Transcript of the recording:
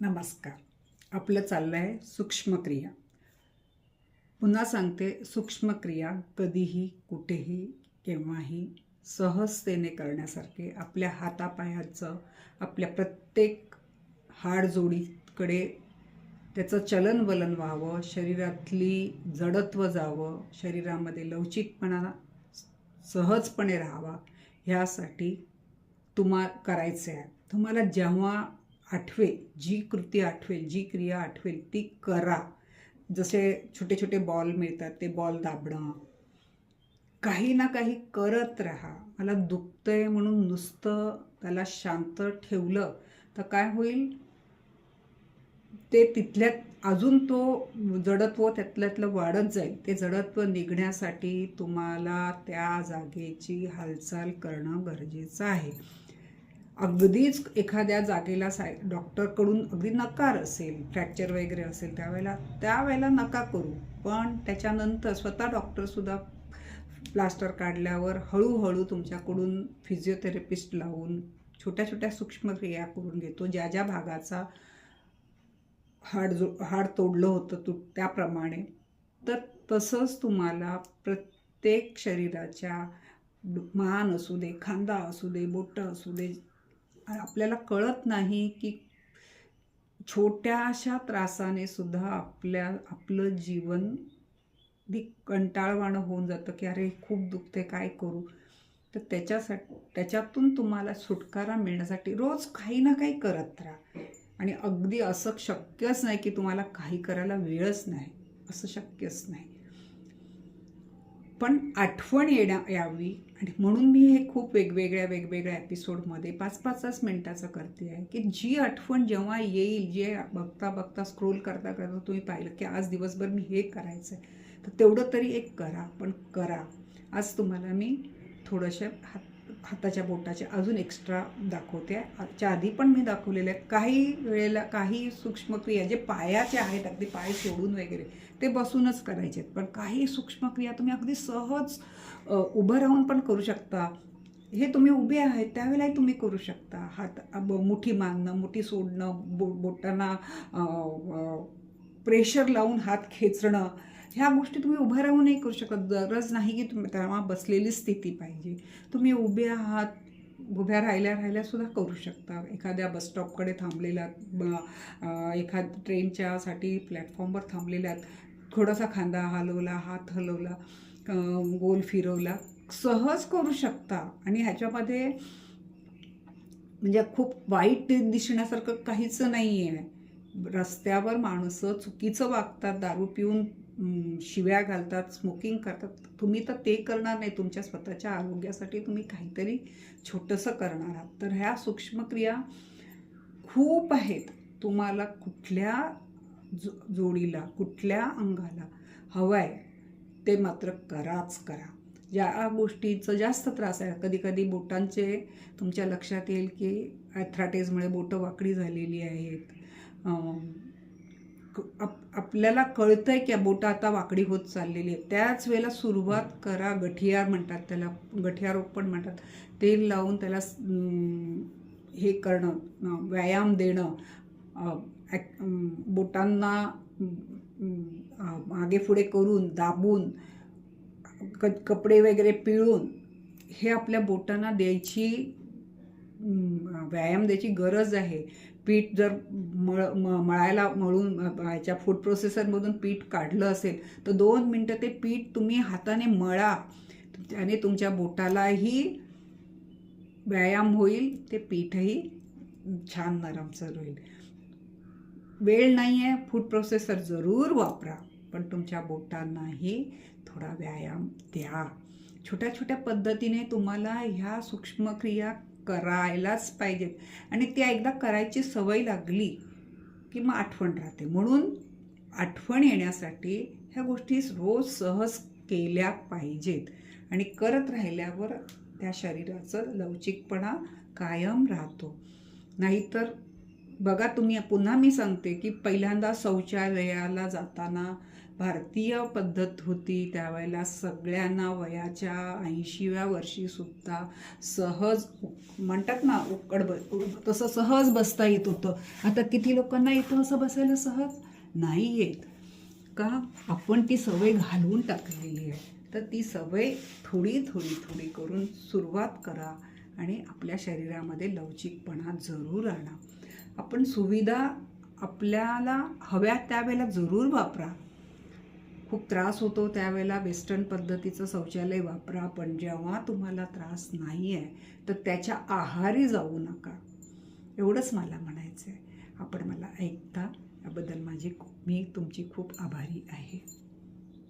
नमस्कार. आपलं चाललं आहे सूक्ष्मक्रिया. पुन्हा सांगते सूक्ष्मक्रिया कधीही कुठेही केव्हाही सहजतेने करण्यासारखे आपल्या हातापायाचं आपल्या प्रत्येक हाडजोडीकडे त्याचं चलनवलन व्हावं शरीरातली जडत्व जावं शरीरामध्ये लवचिकपणा सहजपणे राहावा ह्यासाठी तुम्हा करायचे आहे. तुम्हाला जेव्हा आठवेल जी कृती आठवेल जी क्रिया आठवेल ती करा. जसे छोटे छोटे बॉल मिळतात ते बॉल दाबणं. काही ना काही करत राहा. मला दुखतंय म्हणून नुसतं त्याला शांत ठेवलं तर काय होईल? ते तिथल्यात अजून तो जडत्व त्यातल्यातलं वाढत जाईल. ते जडत्व निघण्यासाठी तुम्हाला त्या जागेची हालचाल करणं गरजेचं आहे. अगदीच एखाद्या जागेला साय डॉक्टरकडून अगदी नकार असेल फ्रॅक्चर वगैरे असेल त्यावेळेला त्यावेळेला नका करू. पण त्याच्यानंतर स्वतः डॉक्टरसुद्धा प्लास्टर काढल्यावर हळूहळू तुमच्याकडून फिजिओथेरपिस्ट लावून छोट्या छोट्या सूक्ष्मक्रिया करून घेतो. ज्या ज्या भागाचा हाड जो हाड तोडलं होतं तू त्याप्रमाणे. तर तसंच तुम्हाला प्रत्येक शरीराच्या मान असू दे खांदा असू दे बोटं असू दे आपल्याला कळत नाही की छोट्याशा त्रासाने सुद्धा आपल्या आपलं जीवन अगदी कंटाळवाणं होऊन जातं की अरे खूप दुखते काय करू? तर त्याच्यासाठी त्याच्यातून तुम्हाला सुटकारा मिळण्यासाठी रोज काही ना काही करत राहा. आणि अगदी असं शक्यच नाही की तुम्हाला काही करायला वेळच नाही. असं शक्यच नाही. पण आठवण येण्या यावी. आणि म्हणून मी हे खूप वेगवेगळ्या वेगवेगळ्या एपिसोडमध्ये पाच पाच तास मिनटाचं करते आहे. की जी आठवण जेव्हा येईल जे बघता बघता स्क्रोल करता करता तुम्ही पाहिलं की आज दिवसभर मी हे करायचं आहे तर तेवढं तरी एक करा. पण करा. आज तुम्हाला मी थोडंशा हात हाताच्या बोटाचे अजून एक्स्ट्रा दाखवते. आजच्या आधी पण मी दाखवलेले आहेत. काही वेळेला काही सूक्ष्मक्रिया जे पायाचे आहेत अगदी पाय सोडून वगैरे ते बसूनच करायचे आहेत. पण काही सूक्ष्मक्रिया तुम्ही अगदी सहज उभं राहून पण करू शकता. हे तुम्ही उभे आहेत त्यावेळेलाही तुम्ही करू शकता. हात मुठी बांधणं मुठी सोडणं बो बोटांना प्रेशर लावून हात खेचणं ह्या गोष्टी तुम्ही उभं राहूनही करू शकत. गरज नाही की तुम्ही तेव्हा बसलेली स्थिती पाहिजे. तुम्ही उभे आहात उभ्या राहिल्या राहिल्यासुद्धा करू शकता. एखाद्या बसस्टॉपकडे थांबलेल्या ब एखाद ट्रेनच्यासाठी प्लॅटफॉर्मवर थांबलेल्या थोडासा खांदा हलवला हात हलवला गोल फिरवला. सहज करू शकता. आणि ह्याच्यामध्ये म्हणजे खूप वाईट दिसण्यासारखं काहीच नाही आहे रस्त्यावर माणसं चुकीचं वागतात दारू पिऊन शिव्या घालतात स्मोकिंग करतात. तुम्ही तर ते करणार नाही. तुमच्या स्वतःच्या आरोग्यासाठी तुम्ही काहीतरी छोटंसं करणार आहात. तर ह्या सूक्ष्मक्रिया खूप आहेत. तुम्हाला कुठल्या जो जोडीला कुठल्या अंगाला हवं आहे ते मात्र कराच करा. ज्या गोष्टीचं जास्त त्रास आहे. कधी कधी बोटांचे तुमच्या लक्षात येईल की ॲथ्राटेजमुळे बोटं वाकडी झालेली आहेत. आप आपल्याला कळतंय की बोटं आता वाकडी होत चाललेली आहे त्याच वेळेला सुरुवात करा गठियार म्हणतात त्याला गठियारोग पण म्हणतात. तेल लावून त्याला हे करणं व्यायाम देणं ॲक- बोटांना मागे पुढे करून दाबून क कपडे वगैरे पिळून हे आपल्या बोटांना द्यायची व्यायाम द्यायची गरज आहे. पीठ जर मळ म- मळायला मळून ह्याच्या फूड प्रोसेसरमधून पीठ काढलं असेल तर दोन मिनटं ते पीठ तुम्ही हाताने मळा. त्याने तुमच्या बोटालाही व्यायाम होईल ते पीठही छान नरमसर होईल. वेळ नाही आहे फूड प्रोसेसर जरूर वापरा पण तुमच्या बोटांनाही थोडा व्यायाम द्या. छोट्या छोट्या पद्धतीने तुम्हाला ह्या सूक्ष्मक्रिया करायलाच पाहिजेत. आणि त्या एकदा करायची सवय लागली की मग आठवण राहते. म्हणून आठवण येण्यासाठी ह्या गोष्टी रोज सहज केल्या पाहिजेत. आणि करत राहिल्यावर त्या शरीराचं लवचिकपणा कायम राहतो. नाहीतर बघा तुम्ही पुन्हा मी सांगते की पहिल्यांदा शौचालयाला जाताना भारतीय पद्धत होती त्यावेळेला सगळ्यांना वयाच्या ऐंशीव्या वर्षीसुद्धा सहज म्हणतात ना उकड ब तसं सहज बसता येत होतं. आता किती लोकांना येतं असं बसायला सहज नाही येत. का? आपण ती सवय घालवून टाकलेली आहे. तर ती सवय थोडी थोडी थोडी करून सुरुवात करा आणि आपल्या शरीरामध्ये लवचिकपणा जरूर आणा. आपण सुविधा आपल्याला हव्या त्यावेळेला जरूर वापरा. खूप त्रास होतो त्यावेळेला वेस्टर्न पद्धतीचं शौचालय वापरा पण जेव्हा तुम्हाला त्रास नाही आहे तर त्याच्या आहारी जाऊ नका. एवढंच मला म्हणायचं आहे आपण मला ऐकता याबद्दल माझी मी तुमची खूप आभारी आहे.